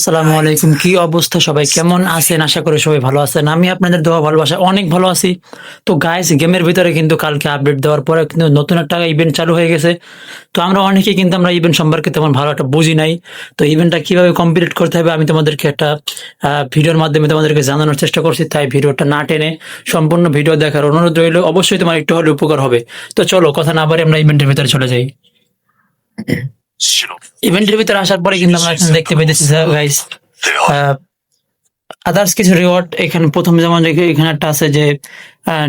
আসসালামু আলাইকুম, কি অবস্থা? সবাই কেমন আছেন? আশা করি সবাই ভালো আছেন। আমি আপনাদের দেওয়া ভালোবাসা অনেক ভালো আছি। তো গাইস গেমের ভিতরে কিন্তু কালকে আপডেট দেওয়ার পরে কিন্তু নতুন একটা ইভেন্ট চালু হয়ে গেছে। তো আমরা অনেকেই কিন্তু আমরা ইভেন্ট সম্পর্কে তেমন ভালো একটা বুঝি নাই। তো ইভেন্টটা কীভাবে কমপ্লিট করতে হবে আমি তোমাদেরকে একটা ভিডিওর মাধ্যমে তোমাদেরকে জানানোর চেষ্টা করছি, তাই ভিডিওটা না টেনে সম্পূর্ণ ভিডিও দেখার অনুরোধ রইল। অবশ্যই তোমার একটু হলে উপকার হবে। তো চলো, কথা না বারে আমরা ইভেন্টের ভিতরে চলে যাই। ইভেন্টের ভিতরে আসার পরে কিন্তু আমরা দেখতে পেয়েছি গাইস আদার্স কিছু রিওয়ার্ড এখানে প্রথম যেমন এখানে একটা আছে যে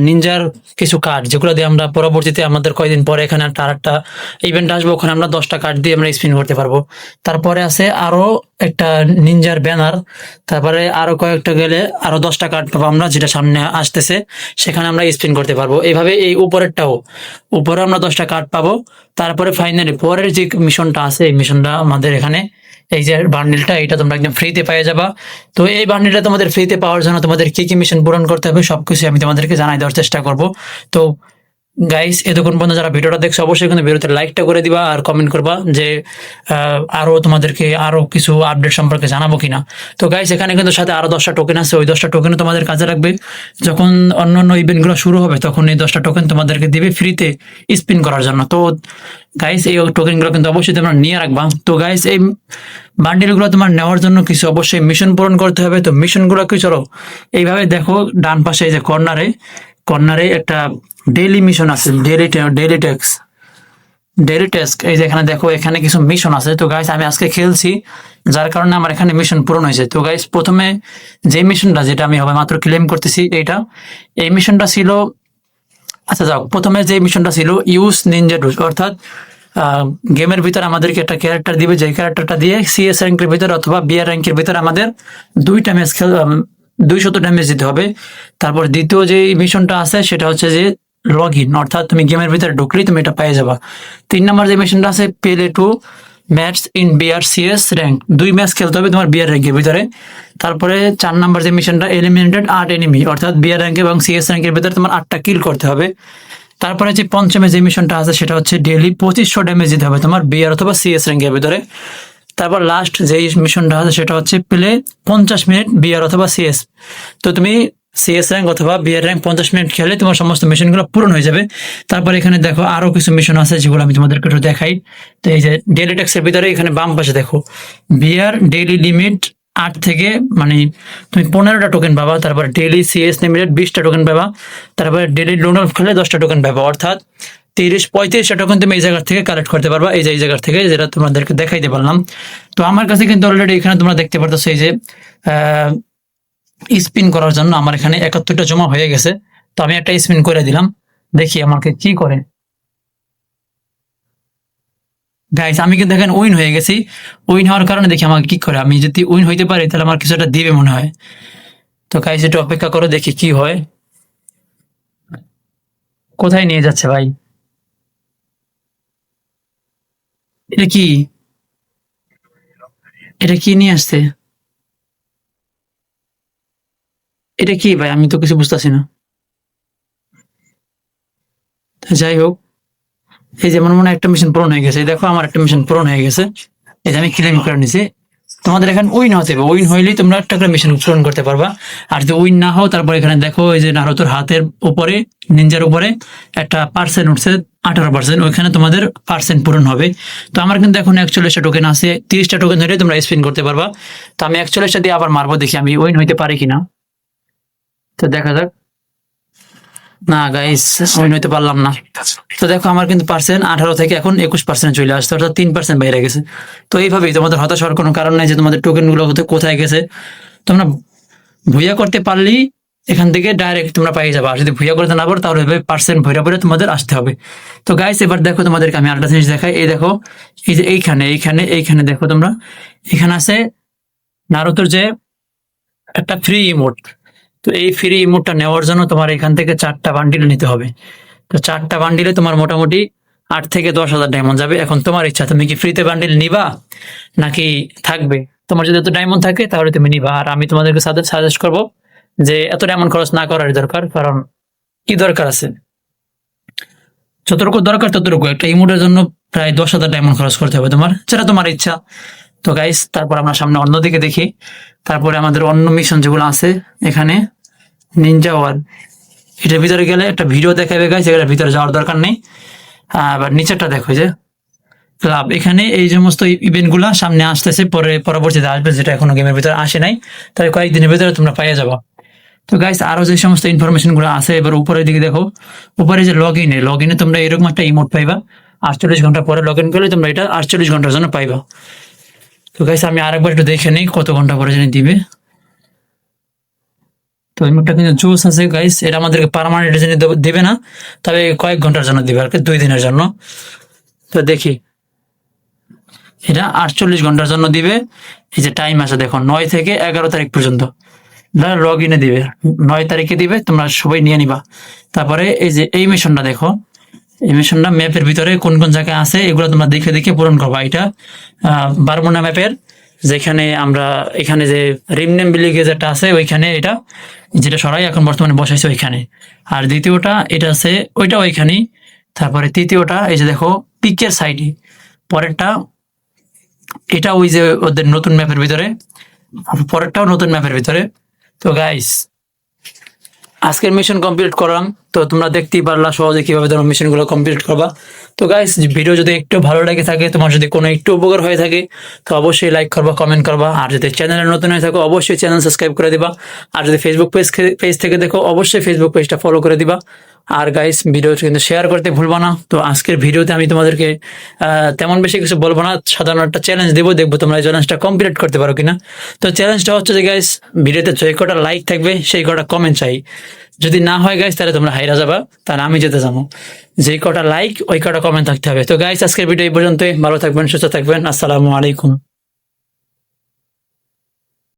নিনজার কিছু কার্ড যেগুলো দিয়ে আমরা পরবর্তীতে আমাদের কয়দিন পরে এখানে একটা আরেকটা ইভেন্ট আসব, ওখানে আমরা দশটা কার্ড দিয়ে আমরা স্পিন করতে পারব। তারপরে আছে আরও একটা নিনজার ব্যানার তারপরে আরও কয়েকটা গেলে আরও দশটা কার্ড পাবো আমরা, যেটা সামনে আসতেছে, সেখানে আমরা স্পিন করতে পারব। এইভাবে এই উপরেরটাও, উপরে আমরা দশটা কার্ড পাবো, তারপরে ফাইনালি পরের যে মিশনটা আছে, এই মিশনটা আমাদের এখানে এই যে বান্ডিলটা এটা তোমরা একদম ফ্রিতে পেয়ে যাবা। তো এই বান্ডিলটা তোমাদের ফ্রিতে পাওয়ার জন্য তোমাদের কি কি মিশন পূরণ করতে হবে, সবকিছু আমি তোমাদেরকে জানাই দেওয়ার চেষ্টা করব। তো গাইস এতক্ষণ পর্যন্ত যারা ভিডিওটা দেখছ অবশ্যই কিন্তু ভিডিওতে লাইকটা করে দিবা আর কমেন্ট করবা যে আহ, আরও তোমাদেরকে আরও কিছু আপডেট সম্পর্কে জানাব কিনা। তো গাইস এখানে কিন্তু সাথে আরও দশটা টোকেন আছে। ওই দশটা টোকেন তোমাদের কাজে রাখবে যখন অন্য অন্য ইভেন্টগুলো শুরু হবে তখন এই দশটা টোকেন তোমাদেরকে দিবে ফ্রিতে স্পিন করার জন্য। তো গাইস এই টোকেনগুলো কিন্তু অবশ্যই তোমরা নিয়ে রাখবা। তো গাইস এই বান্ডিলগুলো তোমার নেওয়ার জন্য কিছু অবশ্যই মিশন পূরণ করতে হবে। তো মিশনগুলো কি চলো এইভাবে দেখো ডান পাশে এই যে কর্নারে কর্নারে একটা ডেইলি মিশন আছে daily daily tax daily task এই যে এখানে দেখো, এখানে কিছু মিশন আছে। তো গাইস আমি আজকে খেলছি, যার কারণে আমার এখানে মিশন পূরণ হয়েছে। তো গাইস প্রথমে যে মিশনটা যেটা আমি হবে মাত্র ক্লেম করতেছি, এইটা। এই মিশনটা ছিল আচ্ছা যাও, প্রথমে যে মিশনটা ছিল ইউস নিনজা ডুজ অর্থাৎ গেমের ভিতর আমাদেরকে একটা ক্যারেক্টার দিবে যে ক্যারেক্টারটা দিয়ে সিএস র্যাঙ্কের ভিতর অথবা বিআর র্যাঙ্কের ভিতর আমাদের দুইটা ম্যাচ খেল দুইশত ড্যামেজ দিতে হবে। তারপর দ্বিতীয় যে মিশনটা আছে, সেটা হচ্ছে যে লগ ইন অর্থাৎ তুমি গেমের ভিতরে ঢুকলেই তুমি এটা পেয়ে যাবা। তিন নম্বর যে মিশনটা আছে পেলে two match in BR CS rank দুই ম্যাচ খেলতে হবে তোমার বিআর র্যাঙ্কের ভিতরে। তারপরে চার নাম্বার যে মিশনটা এলিমিনেটেড আট এনিমি অর্থাৎ বিআর র্যাঙ্ক এবং সিএস র্যাঙ্কের ভিতরে তোমার আটটা কিল করতে হবে। তারপরে যে পঞ্চমে যে মিশনটা আছে, সেটা হচ্ছে ডেইলি পঁচিশশো ড্যামেজ দিতে হবে তোমার বিআর অথবা সিএস র্যাঙ্কের ভিতরে। তারপর লাস্ট যে মিশনটা আছে, সেটা হচ্ছে প্লে পঞ্চাশ মিনিট বিআর অথবা সিএস তো তুমি সিএস র্যাঙ্ক অথবা বিআর র্যাঙ্ক পঞ্চাশ মিনিট খেলে তোমার সমস্ত মিশনগুলো পূরণ হয়ে যাবে। তারপর এখানে দেখো আরও কিছু মিশন আছে যেগুলো আমি তোমাদেরকে একটু দেখাই। তো এই যে ডেলি ট্যাক্সের ভিতরে এখানে বাম পাশে দেখো। বিআর ডেইলি লিমিট আট থেকে মানে তুমি পনেরোটা টোকেন পাবা, তারপর ডেইলি সিএস লিমিটেড বিশটা টোকেন পাবা, তারপর ডেইলি লোন খেলে দশটা টোকেন পাবা, অর্থাৎ তিরিশ, পঁয়ত্রিশটা টোকেন তুমি এই জায়গার থেকে কালেক্ট করতে পারবা। এই যে, এই জায়গার থেকে যেটা তোমাদেরকে দেখাইতে পারলাম। তো আমার কাছে কিন্তু অলরেডি এখানে তোমরা দেখতে পারতেছো সেই যে স্পিন করার জন্য আমার এখানে একাত্তরটা জমা হয়ে গেছে। তো আমি একটা স্পিন করে দিলাম। দেখি আমাকে কি করে। গাইস আমি কিন্তু দেখেন উইন হয়ে গেছি। উইন হওয়ার কারণে দেখি আমাকে কি করে। আমি যদি উইন হইতে পারি, তাহলে আমার কিছু একটা দিবে মনে হয়। তো গাইস একটু অপেক্ষা করো, দেখি কি হয়। কোথায় নিয়ে যাচ্ছে ভাই? এটা কি? এটা কি নিয়ে আসছে? এটা কি ভাই? আমি তো কিছু বুঝতেছি না। যাই হোক, এই যেমন মনে একটা মিশন পূরণ হয়ে গেছে। দেখো, আমার একটা মিশন পূরণ হয়ে গেছে। এই যে আমি ক্লেম করে নিছি। তোমাদের এখানে উইন হতে হবে উইন হইলেই তোমরা একটা করে মিশন পূরণ করতে পারবা। আর যদি উইন না হও, তারপর এখানে দেখো, এই যে নারুতোর হাতের উপরে নিনজার উপরে একটা পার্সেন্ট উঠছে, আঠারো পার্সেন্ট ওইখানে তোমাদের পার্সেন্ট পূরণ হবে। তো আমার কিন্তু এখন একচল্লিশটা টোকেন আছে। তিরিশটা টোকেন ধরে তোমরা স্পিন করতে পারবা। তো আমি একচল্লিশটা দিয়ে আবার মারবো, দেখি আমি উইন হইতে পারি কিনা। তো দেখা যাক। না গাইস আমি হইতে পারলাম না। তো দেখো, আমার কিন্তু পার্সেন্ট আঠারো থেকে এখন একুশ পার্সেন্ট চলে আসছে, অর্থাৎ তিন পার্সেন্ট বাইরে গেছে। তো এইভাবেই তোমাদের হতাশ হওয়ার কোনো কারণ নাই যে তোমাদের টোকেনগুলো কোথায়- কোথায় গেছে। তোমরা ভুইয়া করতে পারলেই এখান থেকে ডাইরেক্ট তোমরা পাই যাবে। আর যদি ভুইয়া করতে না পারো, তাহলে পার্সেন্ট ভরে ভরে তোমাদের আসতে হবে। তো গাইস এবার দেখো তোমাদেরকে আমি আরেকটা জিনিস দেখাই। এই দেখো, এই যে এইখানে এইখানে এইখানে দেখো তোমরা। এখানে আছে নারুতোর যে একটা ফ্রি ইমোট তো এই ফ্রি ইমোটটা নেওয়ার জন্য তোমার এখান থেকে চারটা বান্ডিল নিতে হবে। তো চারটা বান্ডিলে তোমার মোটামুটি আট থেকে দশ হাজার ডায়মন্ড যাবে। এখন তোমার ইচ্ছা, তুমি কি ফ্রিতে বান্ডিল নিবা নাকি থাকবে? তোমার যদি এত ডায়মন্ড থাকে তাহলে তুমি নিবা। আর আমি তোমাদেরকে সাজেস্ট করব যে এত ডায়মন্ড খরচ না করার দরকার, কারণ কি দরকার আছে? যতটুকু দরকার ততটুকু। একটা ইমোটের জন্য প্রায় দশ হাজার ডায়মন্ড খরচ করতে হবে তোমার সেটা তোমার ইচ্ছা। তো গাইস তারপর আমরা সামনে অন্যদিকে দেখি। তারপরে আমাদের অন্য মিশন যেগুলো আছে এখানে নিনজা ওয়ান এটার ভিতরে গেলে একটা ভিডিও দেখাবে গাইস এটার ভিতরে যাওয়ার দরকার নেই। আবার নিচেরটা দেখো যে। ক্লাব এখানে এই সমস্ত ইভেন্টগুলা সামনে আসতেছে, পরে, পরবর্তীতে আসবে, যেটা এখনও গেমের ভিতরে আসে নাই। তাই কয়েকদিনের ভিতরে তোমরা পাইয়ে যাব। তো গাইস আরও যে সমস্ত ইনফরমেশনগুলো আছে, এবার উপরের দিকে দেখো। উপরে যে লগ ইনে লগ ইনে তোমরা এরকম একটা ইমোট পাইবা। আটচল্লিশ ঘণ্টা পরে লগ ইন করলে তোমরা এটা আটচল্লিশ ঘণ্টার জন্য পাইবা। তো গাইস আমি আরেকবার একটু দেখে নিই কত ঘণ্টা পরে জানি দিবে। তো ইমোটটা কিন্তু জুস আছে গাইস এটা আমাদেরকে পারমানেন্ট জন্য দেবে না, তবে কয়েক ঘণ্টার জন্য দিবে আর কি, দুই দিনের জন্য। তো দেখি, এটা আটচল্লিশ ঘণ্টার জন্য দিবে, এই যে টাইম আছে দেখো, নয় থেকে এগারো তারিখ পর্যন্ত। লগ ইনে দিবে, নয় তারিখে দিবে, তোমরা সবাই নিয়ে নিবা। তারপরে এই যে এই মিশনটা দেখো এই মিশনটা ম্যাপের ভিতরে কোন কোন জায়গায় আছে, এগুলো তোমরা দেখে দেখে পূরণ করবা। এটা বারমুনা ম্যাপের যেখানে আমরা, এখানে যে রিমনেম বিলিগে যেটা আছে, ওইখানে এটা, যেটা সরাই এখন বর্তমানে বসাইছে ওইখানে। আর দ্বিতীয়টা, এটা আছে, ওইটা ওইখানে। তারপরে তৃতীয়টা, এই যে দেখো পিকের সাইডে পরেরটা, এটা ওই যে ওদের নতুন ম্যাপের ভিতরে পরেরটাও নতুন ম্যাপের ভিতরে। তো গাইস আজকের মিশন কমপ্লিট করলাম। তো তোমরা দেখতেই পারলা সহজে কীভাবে তোমরা মিশনগুলো কমপ্লিট করবা। তো গাইস ভিডিও যদি একটু ভালো লাগে থাকে, তোমার যদি কোনো একটু উপকার হয়ে থাকে, তো অবশ্যই লাইক করবা কমেন্ট করবা। আর যদি চ্যানেলে নতুন হয়ে থাকো, অবশ্যই চ্যানেল সাবস্ক্রাইব করে দিবা। আর যদি ফেসবুক পেজ পেজ থেকে দেখো, অবশ্যই ফেসবুক পেজটা ফলো করে দিবা। আর গাইস ভিডিও কিন্তু শেয়ার করতে ভুলবো না। তো আজকের ভিডিওতে আমি তোমাদেরকে তেমন বেশি কিছু বলব না। সাধারণ একটা চ্যালেঞ্জ দেবো, দেখব তোমরা এই চ্যালেঞ্জটা কমপ্লিট করতে পারো কিনা। তো চ্যালেঞ্জটা হচ্ছে যে গাইস ভিডিওতে যে কটা লাইক থাকবে, সেই কটা কমেন্ট চাই। যদি না হয় গাইস তাহলে তোমরা হাইরা যাবা, তাহলে আমি যেতে যাব। যে কটা লাইক ওই কটা কমেন্ট থাকতে হবে। তো গাইস আজকের ভিডিও এই পর্যন্তই। ভালো থাকবেন, সুস্থ থাকবেন। আসসালামু আলাইকুম।